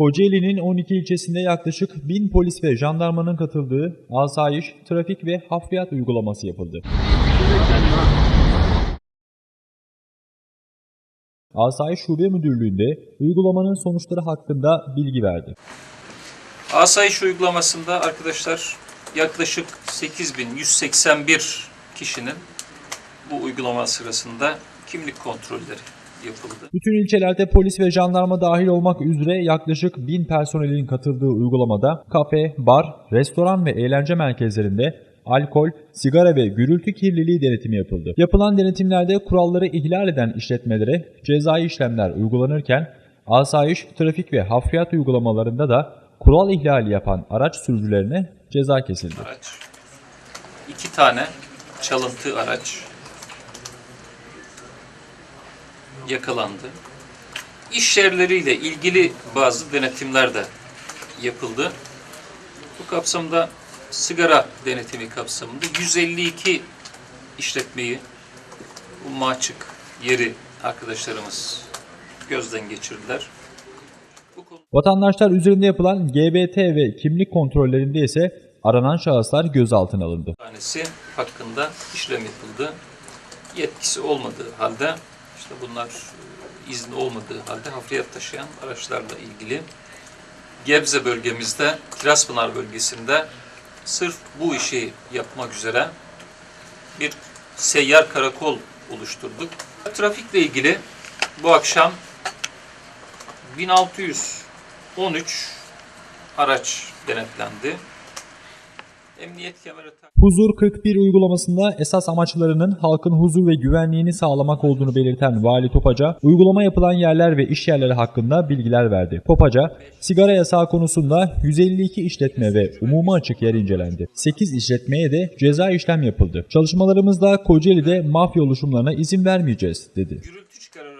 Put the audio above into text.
Kocaeli'nin 12 ilçesinde yaklaşık 1000 polis ve jandarmanın katıldığı asayiş, trafik ve hafriyat uygulaması yapıldı. Asayiş Şube Müdürlüğü'nde uygulamanın sonuçları hakkında bilgi verdi. Asayiş uygulamasında arkadaşlar yaklaşık 8181 kişinin bu uygulama sırasında kimlik kontrolleri yapıldı. Bütün ilçelerde polis ve jandarma dahil olmak üzere yaklaşık 1000 personelin katıldığı uygulamada kafe, bar, restoran ve eğlence merkezlerinde alkol, sigara ve gürültü kirliliği denetimi yapıldı. Yapılan denetimlerde kuralları ihlal eden işletmelere cezai işlemler uygulanırken asayiş, trafik ve hafriyat uygulamalarında da kural ihlali yapan araç sürücülerine ceza kesildi. Araç. İki tane çalıntı araç yakalandı. İş yerleriyle ilgili bazı denetimler de yapıldı. Bu kapsamda sigara denetimi kapsamında 152 işletmeyi bu maçık yeri arkadaşlarımız gözden geçirdiler. Vatandaşlar üzerinde yapılan GBT ve kimlik kontrollerinde ise aranan şahıslar gözaltına alındı. tanesi hakkında işlem yapıldı. Yetkisi olmadığı halde işte bunlar e, izni olmadığı halde hafriyat taşıyan araçlarla ilgili Gebze bölgemizde Kiraspınar bölgesinde sırf bu işi yapmak üzere bir seyyar karakol oluşturduk. Trafikle ilgili bu akşam 1613 araç denetlendi. Emniyet kemeri tak- Huzur 41 uygulamasında esas amaçlarının halkın huzur ve güvenliğini sağlamak olduğunu belirten Vali Topaca, uygulama yapılan yerler ve iş yerleri hakkında bilgiler verdi. Topaca, sigara yasağı konusunda 152 işletme ve umuma açık yer incelendi. 8 işletmeye de ceza işlem yapıldı. Çalışmalarımızda Kocaeli'de mafya oluşumlarına izin vermeyeceğiz, dedi. gürültü çıkararak giden